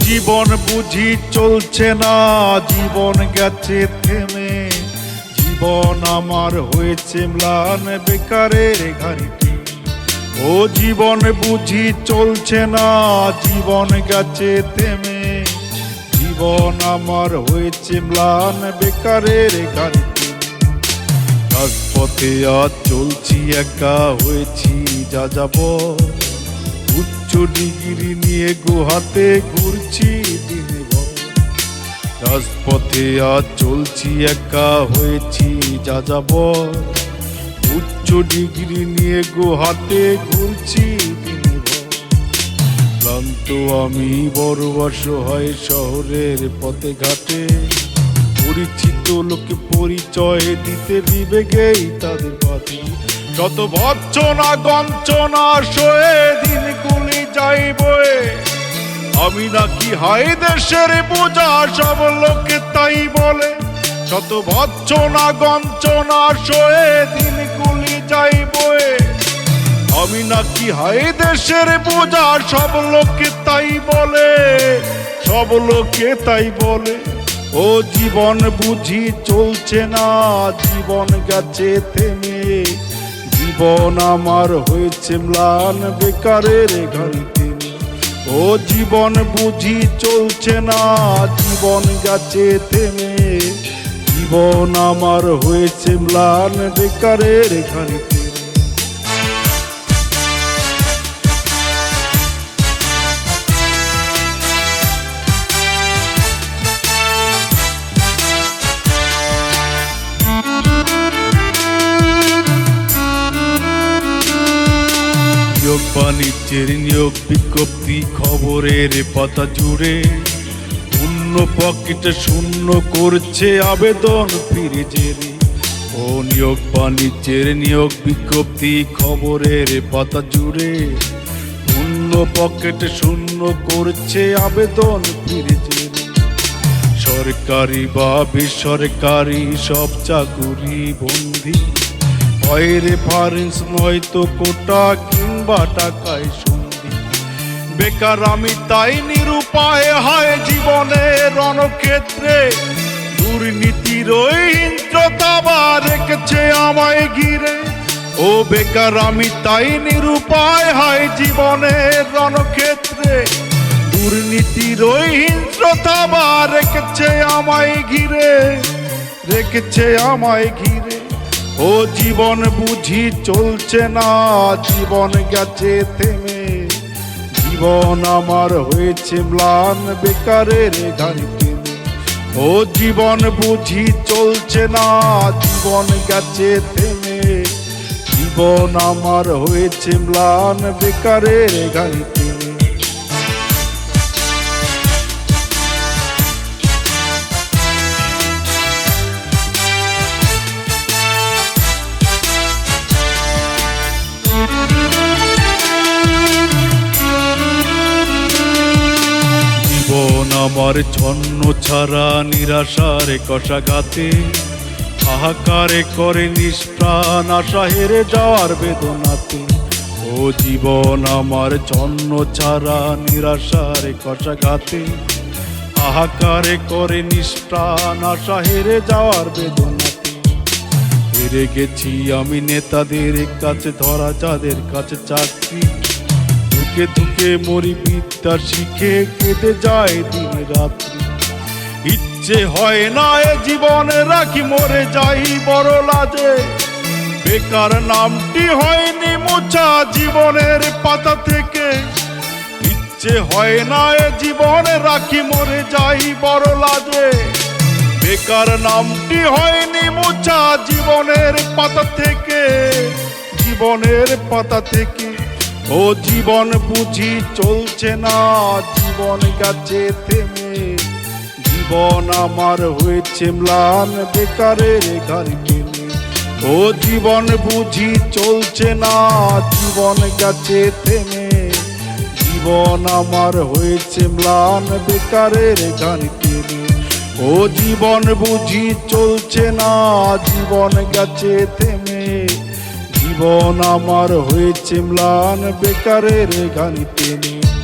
জীবন বুঝি চলছে না, জীবন গেছে থেমে। জীবন আমার হয়েছে ম্লান বেকারের ঘাড়িতে। ও জীবন বুঝি চলছে না, জীবন গেছে থেমে। জীবন আমার হয়েছে ম্লান বেকারের ঘাড়িতে। রাজপথে আজ চলছি, একা হয়েছি, যা যাব উচ্চ ডিগ্রি নিয়ে গুহাতে ঘুরছি দিনে রাজপথে আজ চলছি, একা হয়েছি যা যাব উচ্চ ডিগ্রি নিয়ে গুহাতে ঘুরছি। ক্লান্ত আমি বড় অসহায় শহরের পথে ঘাটে। পরিচিত লোকে পরিচয় দিতে বিবেকেই তাদের পাতি। যত ভৎসনা গঞ্চনা সয়ে দিনগুলি যাই বয়ে আমি নাকি হাই দেশের বোঝা সব লোকে তাই বলে। শত গঞ্চনা সয়ে আমি নাকি দেশের বোঝা সব লোকে তাই বলে। সব লোকে তাই বলে, ও জীবন বুঝি চলছে না, জীবন গেছে থেমে। জীবন আমার হয়েছে ম্লান বেকারের ঘাড়িতে ও জীবন বুঝি চলছে না, জীবন গাছে থেমে। জীবন আমার হয়েছে ম্লান বেকারের ঘাড়িতে বাণিজ্যের নিয়োগ বিজ্ঞপ্তি, খবরের পাতা জুড়ে। শূন্য পকেটে শূন্য করছে আবেদন ফিরে জেরে ও নিয়োগ, বাণিজ্যের নিয়োগ বিজ্ঞপ্তি, খবরের পাতা জুড়ে। শূন্য পকেটে শূন্য করছে আবেদন ফিরে সরকারি বা বেসরকারি সব চাকুরি বন্দি। হয় রেফারেন্স নয়তো কোটা কিংবা টাকায় সন্ধি। বেকার আমি তাই নিরুপায় হয় জীবনে রণক্ষেত্রে। দুর্নীতির ওই হিংস্রতা বা রেখেছে আমায় ঘিরে। ও বেকার আমি তাই নিরুপায় হয় জীবনে রণক্ষেত্রে। দুর্নীতির ওই বা রেখেছে আমায় ঘিরে। রেখেছে আমায় ঘিরে। ও জীবন বুঝি চলছে না, জীবন গেছে থেমে। জীবন আমার হয়েছে ম্লান, বেকারের ঘাড়ি টেনে। ও জীবন বুঝি চলছে না, জীবন গেছে থেমে। জীবন আমার হয়েছে ম্লান, বেকারের ঘাড়ি জীবন আমার ছন্ন ছাড়া নিরাশার কষাঘাতে, হাহাকারে করে নিষ্প্রাণ আশা হেরে যাওয়ার বেদনাতে। ও জীবন আমার ছন্ন ছাড়া নিরাশার কষাঘাতে, হাহাকারে করে নিষ্প্রাণ আশা হেরে যাওয়ার বেদনাতে। হেরে গেছি আমি নেতাদের কাছে, ধরা যাদের কাছে চাকরি। ধুকে ধুকে মরি বিদ্যা শিখে কেটে যায় দিন রাত্রি। ইচ্ছে হয় না এ জীবনে রাখি, মরে যাই বড় লাজে। বেকার নামটি হয়নি মোছা জীবনের পাতা থেকে। ইচ্ছে হয় না এ জীবনে রাখি, মরে যাই বড় লাজে। বেকার নামটি হয়নি মোছা জীবনের পাতা থেকে। জীবনের পাতা থেকে। ও জীবন বুঝি চলছে না, জীবন গেছে থেমে। জীবন আমার হয়েছে ম্লান, বেকারের ঘাড়ি টেনে। ও জীবন বুঝি চলছে না, জীবন গেছে থেমে। জীবন আমার হয়েছে ম্লান, বেকারের ঘাড়ি টেনে। ও জীবন বুঝি চলছে না, জীবন গেছে থেমে। জীবন আমার হয়েছে ম্লান বেকারের ঘানি টেনে।